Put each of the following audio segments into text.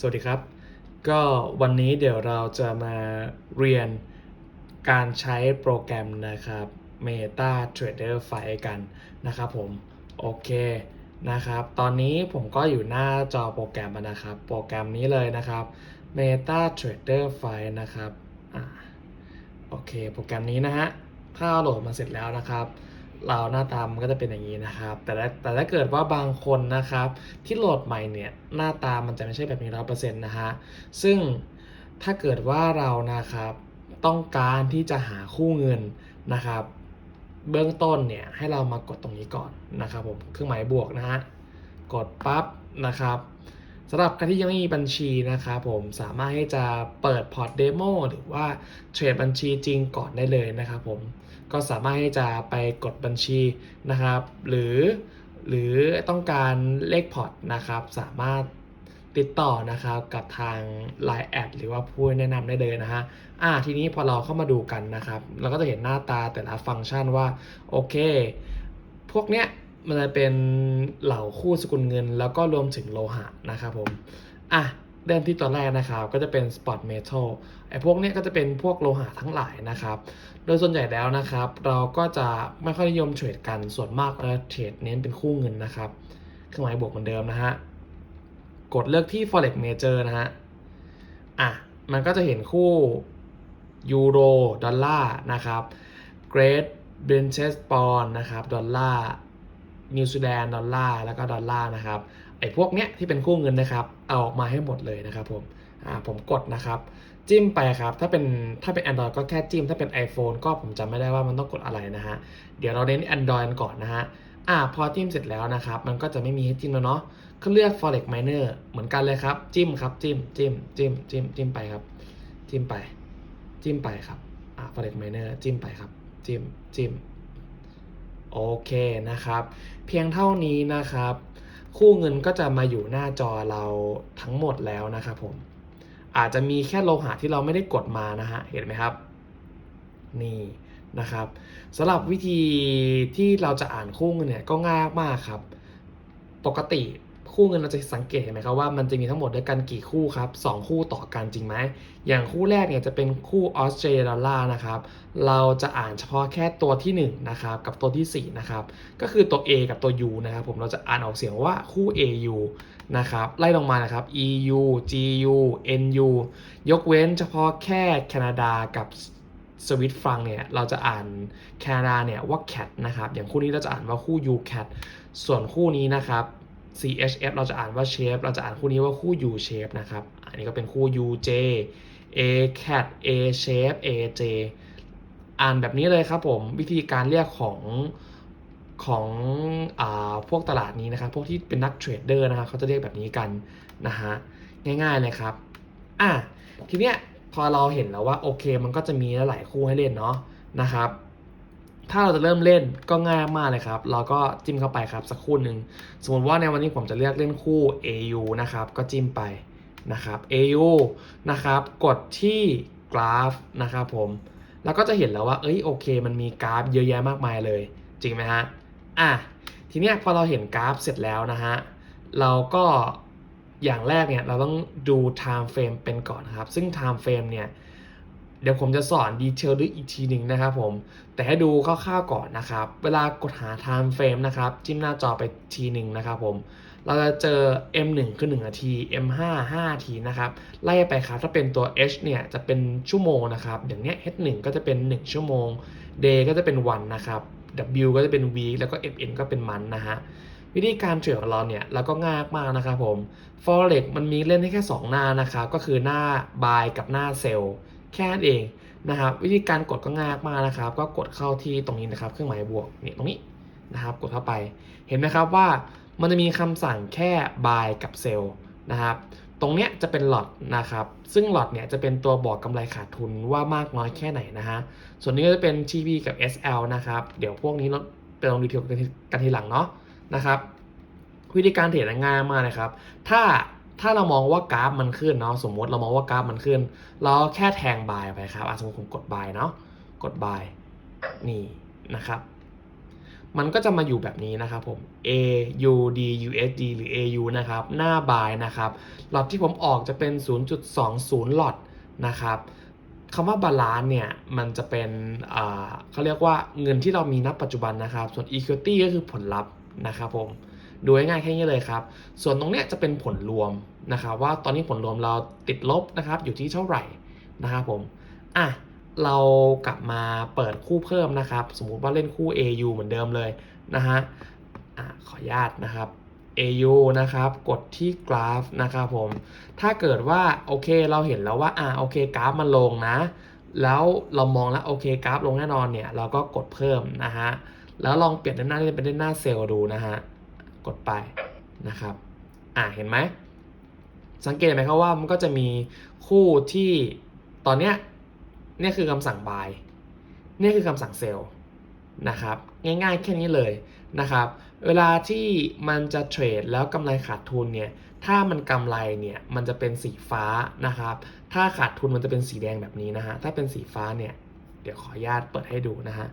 สวัสดีครับ ก็วันนี้เดี๋ยวเราจะมาเรียนการใช้โปรแกรมนะครับ Meta Trader 5กันนะครับผม โอเคนะครับ ตอนนี้ผมก็อยู่หน้าจอโปรแกรมแล้วนะครับ โปรแกรมนี้เลยนะครับ Meta Trader 5นะครับอ่าโอเค โปรแกรมนี้นะฮะ ถ้าโหลดมาเสร็จแล้วนะครับ เราหน้าตามันก็จะเป็นอย่างนี้นะครับ แต่แต่ถ้าเกิดว่าบางคนนะครับ ที่โหลดใหม่เนี่ยหน้าตามันจะไม่ใช่แบบนี้ร้อยเปอร์เซ็นต์นะฮะซึ่งถ้าเกิดว่าเรานะครับต้องการที่จะหาคู่เงินนะครับ เบื้องต้นเนี่ยให้เรามากดตรงนี้ก่อนนะครับผมเครื่องหมายบวกนะฮะกดปั๊บนะครับสำหรับใครที่ยังไม่มีบัญชีนะครับผมสามารถที่จะเปิดพอร์ตเดโมหรือว่าเทรดบัญชีจริงก่อนได้เลยนะครับผม ก็สามารถที่จะไปกดบัญชีนะครับ หรือหรือต้องการเลขพอร์ตนะครับ สามารถติดต่อนะครับกับทาง Line แอดหรือว่าผู้แนะนำได้เลยนะฮะอ่าทีนี้พอเราเข้ามาดูกันนะครับ เราก็จะเห็นหน้าตาแต่ละฟังก์ชันว่า โอเค พวกเนี้ยมันจะเป็นเหล่าคู่สกุลเงิน แล้วก็รวมถึงโลหะนะครับผมอะ เริ่มที่ตัวแรกนะครับก็จะเป็น spot metal ไอ้พวกเนี้ยก็จะเป็นพวกโลหะทั้งหลายนะครับ โดยส่วนใหญ่แล้วนะครับ เราก็จะไม่ค่อยนิยมเทรดกันส่วนมากเราเทรดเน้นเป็นคู่เงินนะครับเครื่องหมายบวกเหมือนเดิมนะฮะกดเลือกที่ forex major นะฮะอะมันก็จะเห็นคู่ยูโรดอลลาร์นะครับ Great British Pound นะครับดอลลาร์นิวซีแลนด์ดอลลาร์แล้วก็ดอลลาร์นะครับ ไอ้พวกเนี้ยที่เป็นคู่เงินนะครับ เอาออกมาให้หมดเลยนะครับผมอ่าผมกดนะครับ จิ้มไปครับ ถ้าเป็นถ้าเป็น Android ก็แค่จิ้ม ถ้าเป็น iPhone ก็ผมจำไม่ได้ว่ามันต้องกดอะไรนะฮะ เดี๋ยวเราเน้น Android กันก่อนนะฮะอ่าพอจิ้มเสร็จแล้วนะครับ มันก็จะไม่มีให้จิ้มแล้วเนาะก็เลือก forex miner เหมือนกันเลยครับ จิ้มครับ จิ้ม จิ้ม จิ้ม จิ้ม จิ้มไปครับ จิ้มไป จิ้มไปครับ อ่า forex miner จิ้มไปครับ จิ้ม จิ้ม โอเคนะครับ เพียงเท่านี้นะครับ คู่เงินก็จะมาอยู่หน้าจอเราทั้งหมดแล้วนะครับผมอาจจะมีแค่โลหะที่เราไม่ได้กดมานะฮะเห็นไหมครับ นี่นะครับสำหรับวิธีที่เราจะอ่านคู่เงินเนี่ยก็ง่ายมากครับ ปกติ คู่เงินเราจะสังเกตเห็นไหมครับว่ามันจะมีทั้งหมดด้วยกันกี่คู่ครับสองคู่ต่อกันจริงไหมอย่างคู่แรกเนี่ยจะเป็นคู่ออสเตรเลียดอลลาร์นะครับเราจะอ่านเฉพาะแค่ตัวที่1นงนะครับกับตัวที่4นะครับก็คือตัว A กับตัว U นะครับผมเราจะอ่านออกเสียงว่าคู่ AU นะครับไล่ลงมานะครับ EU GU NU ยกเว้นเฉพาะแค่แคนาดากับสวิตฟรังเนี่ยเราจะอ่านแคนาดาเนี่ยว่า cat นะครับอย่างคู่นี้เราจะอ่านว่าคู่ U cat ส่วนคู่นี้นะครับ CHF เราจะอ่านว่า shape เราจะอ่านคู่นี้ว่าคู่ U shape นะครับ อันนี้ก็เป็นคู่ UJ A cat A shape AJ อ่านแบบนี้เลยครับผมวิธีการเรียกของของอพวกตลาดนี้นะครับ พวกที่เป็นนักเทรดเดอร์นะครับเขาจะเรียกแบบนี้กันนะฮะง่ายๆเลยครับอะทีเนี้ยพอเราเห็นแล้วว่าโอเค มันก็จะมีหลายคู่ให้เล่นเนาะนะครับ ถ้าเราจะเริ่มเล่นก็ง่ายมากเลยครับ เราก็จิ้มเข้าไปครับสักคู่หนึ่งสมมติว่าในวันนี้ผมจะเลือกเล่นคู่ AU นะครับ ก็จิ้มไปนะครับ AU นะครับ กดที่กราฟนะครับผม แล้วก็จะเห็นแล้วว่า เอ้ยโอเค มันมีกราฟเยอะแยะมากมายเลย จริงไหมฮะ อะ ทีเนี้ยพอเราเห็นกราฟเสร็จแล้วนะฮะ เราก็อย่างแรกเนี่ยเราต้องดู time frame เป็นก่อนนะครับ ซึ่ง time frame เนี่ย เดี๋ยวผมจะสอนดีเทลด้วยอีกทีหนึ่งนะครับผม แต่ให้ดูคร่าวๆก่อนนะครับ เวลากดหา time frame นะครับ จิ้มหน้าจอไปทีหนึ่งนะครับผม เราจะเจอ M1 คือ1นาที M5 5นาทีนะครับ ไล่ไปครับถ้าเป็นตัว H เนี่ยจะเป็นชั่วโมงนะครับ อย่างเนี้ย H1 ก็จะเป็น 1 ชั่วโมง Day ก็จะเป็นวันนะครับ W ก็จะเป็น week แล้วก็ FN ก็เป็นมันนะฮะวิธีการเทรดของเราเนี่ยเราก็ง่ายมากนะครับผม forex มันมีเล่นได้แค่ 2 หน้านะครับก็คือหน้า buy กับหน้า sell แค่นั้นเองนะครับ วิธีการกดก็ง่ายมากนะครับ ก็กดเข้าที่ตรงนี้นะครับ เครื่องหมายบวกเนี่ยตรงนี้นะครับ กดเข้าไป เห็นไหมครับว่ามันจะมีคำสั่งแค่ buy กับ sell นะครับ ตรงเนี้ยจะเป็นหลอดนะครับ ซึ่งหลอดเนี่ยจะเป็นตัวบอกกำไรขาดทุนว่ามากน้อยแค่ไหนนะฮะ ส่วนนี้ก็จะเป็น TP กับ SL นะครับ เดี๋ยวพวกนี้เราไปลองดีเทลกันทีหลังเนาะนะครับ วิธีการเทรดง่ายมากนะครับ ถ้า ถ้าเรามองว่ากราฟมันขึ้นเนาะสมมติเรามองว่ากราฟมันขึ้น เราแค่แทงบายไปครับอะสมมติผมกดบายเนาะกดบายนี่นะครับ มันก็จะมาอยู่แบบนี้นะครับผม AUD USD หรือ AU นะครับ หน้าบายนะครับหลอตที่ผมออกจะเป็น 0.20 หลอตนะครับคำว่าบาลานซ์เนี่ยมันจะเป็นเขาเรียกว่าเงินที่เรามีณปัจจุบันนะครับ ส่วน equity ก็คือผลลัพธ์นะครับผม ดูง่ายๆแค่นี้เลยครับ ส่วนตรงเนี้ยจะเป็นผลรวมนะครับว่าตอนนี้ผลรวมเราติดลบนะครับอยู่ที่เท่าไหร่นะครับผมอะเรากลับมาเปิดคู่เพิ่มนะครับ สมมุติว่าเล่นคู่ AU เหมือนเดิมเลยนะฮะอะขออนุญาตนะครับ AU นะครับ กดที่กราฟนะครับผม ถ้าเกิดว่าโอเคเราเห็นแล้วว่าอะโอเคกราฟมันลงนะ แล้วเรามองแล้วโอเคกราฟลงแน่นอนเนี่ย เราก็กดเพิ่มนะฮะ แล้วลองเปลี่ยนด้านหน้าเป็นด้านหน้าเซลล์ดูนะฮะ กดไปนะครับอะเห็นไหมสังเกตไหมครับว่ามันก็จะมีคู่ที่ตอนเนี้ยเนี่ยคือคำสั่ง buy เนี่ยคือคำสั่ง sell นะครับง่ายๆแค่นี้เลยนะครับเวลาที่มันจะเทรดแล้วกำไรขาดทุนเนี่ยถ้ามันกำไรเนี่ยมันจะเป็นสีฟ้านะครับถ้าขาดทุนมันจะเป็นสีแดงแบบนี้นะฮะถ้าเป็นสีฟ้าเนี่ยเดี๋ยวขออนุญาตเปิดให้ดูนะฮะ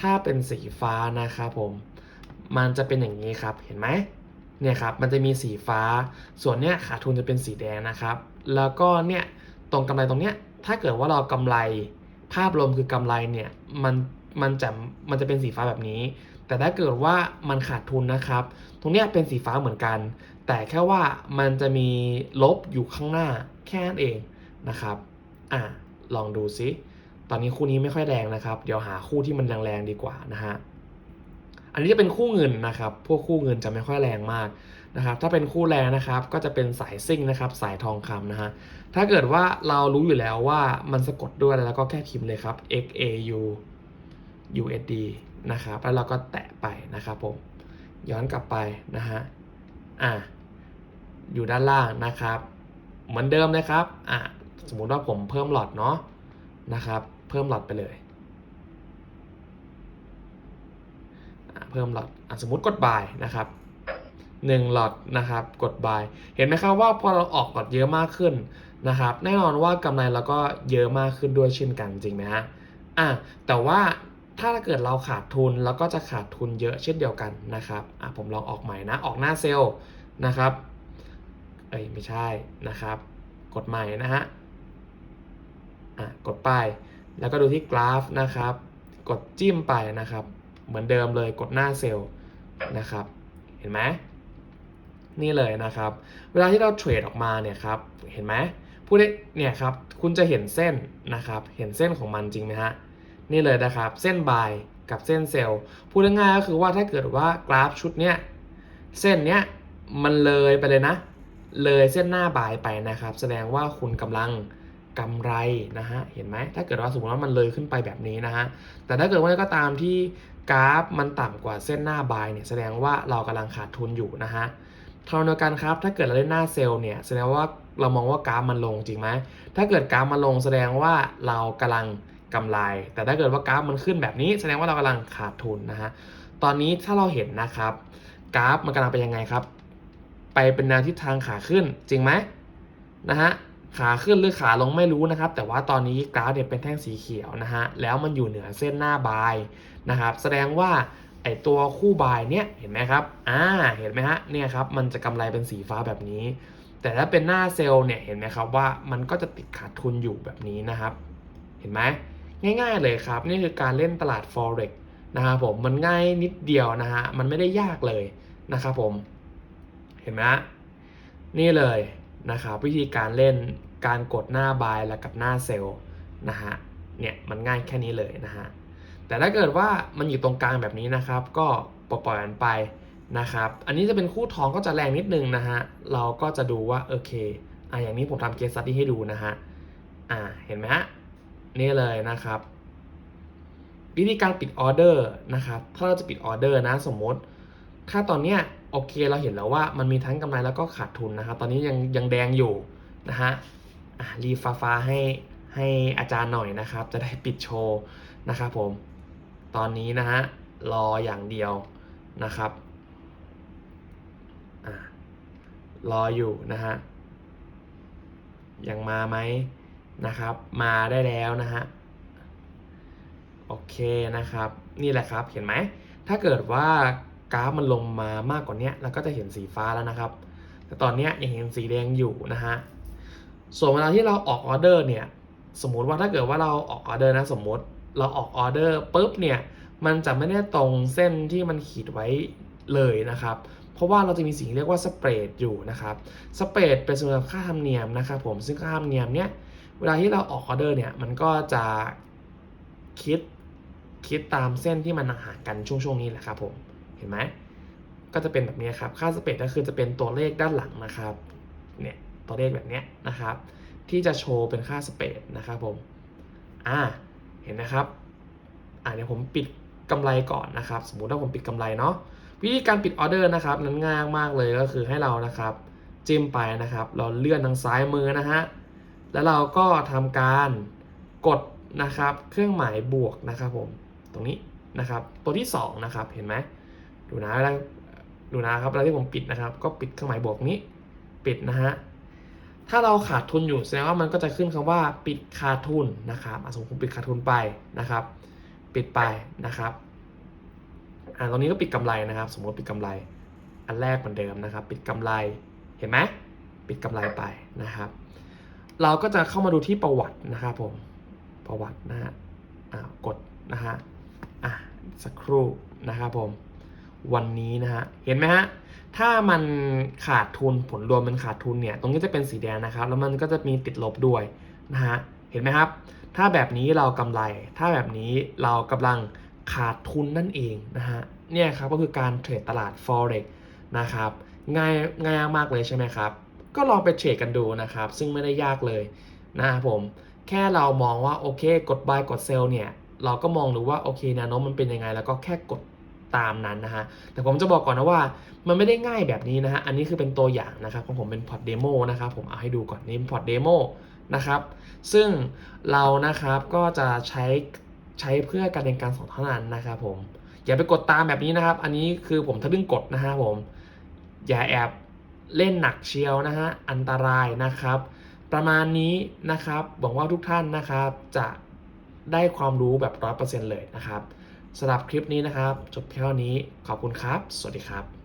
ถ้าเป็นสีฟ้านะครับผม มันจะเป็นอย่างนี้ครับเห็นไหมเนี่ยครับมันจะมีสีฟ้า ส่วนเนี้ยขาดทุนจะเป็นสีแดงนะครับ แล้วก็เนี่ยตรงกำไรตรงเนี้ยถ้าเกิดว่าเรากำไรภาพรวมคือกำไรเนี่ยมันมันจะมันจะเป็นสีฟ้าแบบนี้ แต่ถ้าเกิดว่ามันขาดทุนนะครับ ตรงเนี้ยเป็นสีฟ้าเหมือนกัน แต่แค่ว่ามันจะมีลบอยู่ข้างหน้าแค่นั้นเองนะครับอะลองดูซิตอนนี้คู่นี้ไม่ค่อยแรงนะครับ เดี๋ยวหาคู่ที่มันแรงๆดีกว่านะฮะ อันนี้จะเป็นคู่เงินนะครับ พวกคู่เงินจะไม่ค่อยแรงมากนะครับ ถ้าเป็นคู่แรงนะครับ ก็จะเป็นสายซิ่งนะครับ สายทองคำนะฮะ ถ้าเกิดว่าเรารู้อยู่แล้วว่ามันสะกดด้วยแล้วก็แค่พิมพ์เลยครับ XAU USD นะครับ แล้วเราก็แตะไปนะครับผม ย้อนกลับไปนะฮะ อะ อยู่ด้านล่างนะครับ เหมือนเดิมนะครับ อะ สมมุติว่าผมเพิ่มหลอดเนาะนะครับ เพิ่มหลอดไปเลย อะ เพิ่มหลอดอสมมติกด buy นะครับ1หลอดนะครับกด buy เห็นไหมครับว่าพอเราออกหลอดเยอะมากขึ้นนะครับ แน่นอนว่ากำไรเราก็เยอะมากขึ้นด้วยเช่นกันจริงไหมฮะอะแต่ว่าถ้าเกิดเราขาดทุนเราก็จะขาดทุนเยอะเช่นเดียวกันนะครับอะผมลองออกใหม่นะออกหน้าเซลล์นะครับเอ้ยไม่ใช่นะครับ กดใหม่นะฮะอะกดไป แล้วก็ดูที่กราฟนะครับ กดจิ้มไปนะครับ เหมือนเดิมเลยกดหน้าเซลล์นะครับ เห็นไหมนี่เลยนะครับ เวลาที่เราเทรดออกมาเนี่ยครับ เห็นไหมผู้ได้เนี่ยครับ คุณจะเห็นเส้นนะครับ เห็นเส้นของมันจริงไหมฮะ นี่เลยนะครับ เส้นบายกับเส้นเซลล์ พูดง่ายๆก็คือว่าถ้าเกิดว่ากราฟชุดเนี้ย เส้นเนี้ยมันเลยไปเลยนะ เลยเส้นหน้าบายไปนะครับ แสดงว่าคุณกำลังกำไรนะฮะ เห็นไหม ถ้าเกิดว่าสมมติว่ามันเลยขึ้นไปแบบนี้นะฮะ แต่ถ้าเกิดว่าก็ตามที่ กราฟมันต่ำกว่าเส้นหน้าบายเนี่ยแสดงว่าเรากำลังขาดทุนอยู่นะฮะเท่าเดียวกันครับถ้าเกิดเราเล่นหน้าเซลล์เนี่ยแสดงว่าเรามองว่ากราฟมันลงจริงไหมถ้าเกิดกราฟมันลงแสดงว่าเรากำลังกำไร แต่ถ้าเกิดว่ากราฟมันขึ้นแบบนี้ แสดงว่าเรากำลังขาดทุนนะฮะตอนนี้ถ้าเราเห็นนะครับกราฟมันกำลังไปยังไงครับ ไปเป็นแนวทิศทางขาขึ้นจริงไหมนะฮะ ขาขึ้นหรือขาลงไม่รู้นะครับ แต่ว่าตอนนี้กราฟเนี่ยเป็นแท่งสีเขียวนะฮะแล้วมันอยู่เหนือเส้นหน้าบายนะครับ แสดงว่าไอตัวคู่บายเนี่ยเห็นไหมครับอ่าเห็นไหมฮะเนี่ยครับมันจะกำไรเป็นสีฟ้าแบบนี้ แต่ถ้าเป็นหน้าเซลล์เนี่ยเห็นไหมครับว่ามันก็จะติดขาดทุนอยู่แบบนี้นะครับ เห็นไหมง่ายๆเลยครับ นี่คือการเล่นตลาด forex นะครับผมมันง่ายนิดเดียวนะฮะมันไม่ได้ยากเลยนะครับผมเห็นไหมฮะนี่เลยนะครับวิธีการเล่น การกดหน้าบายและกับหน้าเซลนะฮะ เนี่ยมันง่ายแค่นี้เลยนะฮะ แต่ถ้าเกิดว่ามันอยู่ตรงกลางแบบนี้นะครับ ก็ปล่อยมันไปนะครับ อันนี้จะเป็นคู่ทองก็จะแรงนิดนึงนะฮะ เราก็จะดูว่าโอเค อะอย่างนี้ผมทำเคสสตี้ให้ดูนะฮะ อ่าเห็นไหมฮะ นี่เลยนะครับ วิธีการปิดออเดอร์นะครับ ถ้าเราจะปิดออเดอร์นะสมมติ ถ้าตอนเนี้ยโอเคเราเห็นแล้วว่ามันมีทั้งกำไรแล้วก็ขาดทุนนะครับ ตอนนี้ยังยังแดงอยู่นะฮะ รีฟ้าฟ้าให้ให้อาจารย์หน่อยนะครับ จะได้ปิดโชว์นะครับผม ตอนนี้นะฮะรออย่างเดียวนะครับรออยู่นะฮะยังมาไหมนะครับ มาได้แล้วนะฮะโอเคนะครับ นี่แหละครับเห็นไหม ถ้าเกิดว่ากราฟมันลงมามากกว่านี้เราก็จะเห็นสีฟ้าแล้วนะครับ แต่ตอนนี้ยังเห็นสีแดงอยู่นะฮะ ส่วนเวลาที่เราออกออเดอร์เนี่ย สมมุติว่าถ้าเกิดว่าเราออกออเดอร์นะสมมติเราออกออเดอร์ปุ๊บเนี่ยมันจะไม่ได้ตรงเส้นที่มันขีดไว้เลยนะครับ เพราะว่าเราจะมีสิ่งเรียกว่าสเปรดอยู่นะครับสเปรดเป็นส่วนค่าธรรมเนียมนะครับผมซึ่งค่าธรรมเนียมเนี่ยเวลาที่เราออกออเดอร์เนี่ยมันก็จะคิดคิดตามเส้นที่มันห่างกันช่วงๆนี้แหละครับผมเห็นไหมก็จะเป็นแบบนี้ครับค่าสเปรดก็คือจะเป็นตัวเลขด้านหลังนะครับเนี่ย ตัวเลขแบบนี้นะครับ ที่จะโชว์เป็นค่าสเปดนะครับผมอ่าเห็นนะครับอ่าเดี๋ยวผมปิดกำไรก่อนนะครับ สมมุติว่าผมปิดกำไรเนาะวิธีการปิดออเดอร์นะครับนั้นง่ายมากเลยก็คือให้เรานะครับจิ้มไปนะครับ เราเลื่อนทางซ้ายมือนะฮะแล้วเราก็ทำการกดนะครับ เครื่องหมายบวกนะครับผมตรงนี้นะครับ ตัวที่สองนะครับเห็นไหมดูนะเวลาดูนะครับเวลาที่ผมปิดนะครับ ก็ปิดเครื่องหมายบวกนี้ปิดนะฮะ ถ้าเราขาดทุนอยู่แสดงว่ามันก็จะขึ้นคำว่าปิดขาดทุนนะครับอะสมมติผมปิดขาดทุนไปนะครับ ปิดไปนะครับอ่าตรงนี้ก็ปิดกำไรนะครับ สมมติปิดกำไร อันแรกเหมือนเดิมนะครับ ปิดกำไรเห็นไหมปิดกำไรไปนะครับ เราก็จะเข้ามาดูที่ประวัตินะครับผมประวัตินะฮะอ่ากดนะฮะอะสักครู่นะครับผม วันนี้นะฮะ เห็นไหมฮะ ถ้ามันขาดทุนผลรวมมันขาดทุนเนี่ย ตรงนี้จะเป็นสีแดงนะครับ แล้วมันก็จะมีติดลบด้วยนะฮะ เห็นไหมครับ ถ้าแบบนี้เรากำไร ถ้าแบบนี้เรากำลังขาดทุนนั่นเองนะฮะ เนี่ยครับก็คือการเทรดตลาด forex นะครับ ง่ายง่ายมากเลยใช่ไหมครับ ก็ลองไปเทรดกันดูนะครับ ซึ่งไม่ได้ยากเลยนะครับผม แค่เรามองว่าโอเค กด buy กด sell เนี่ย เราก็มองดูว่าโอเคแนวโน้มมันเป็นยังไง แล้วก็แค่กด ตามนั้นนะฮะ แต่ผมจะบอกก่อนนะว่า มันไม่ได้ง่ายแบบนี้นะฮะ อันนี้คือเป็นตัวอย่างนะครับของผมเป็นพอร์ตเดโมนะครับ ผมเอาให้ดูก่อนนี่เป็นพอร์ตเดโมนะครับ ซึ่งเรานะครับก็จะใช้ใช้เพื่อการเรียนการสอนเท่านั้นนะครับผม อย่าไปกดตามแบบนี้นะครับ อันนี้คือผมทะลึ่งกดนะฮะผม อย่าแอบเล่นหนักเชียวนะฮะ อันตรายนะครับ ประมาณนี้นะครับ หวังว่าทุกท่านนะครับจะได้ความรู้แบบร้อยเปอร์เซ็นต์เลยนะครับ สำหรับคลิปนี้นะครับ จบเพียงเท่านี้ขอบคุณครับ สวัสดีครับ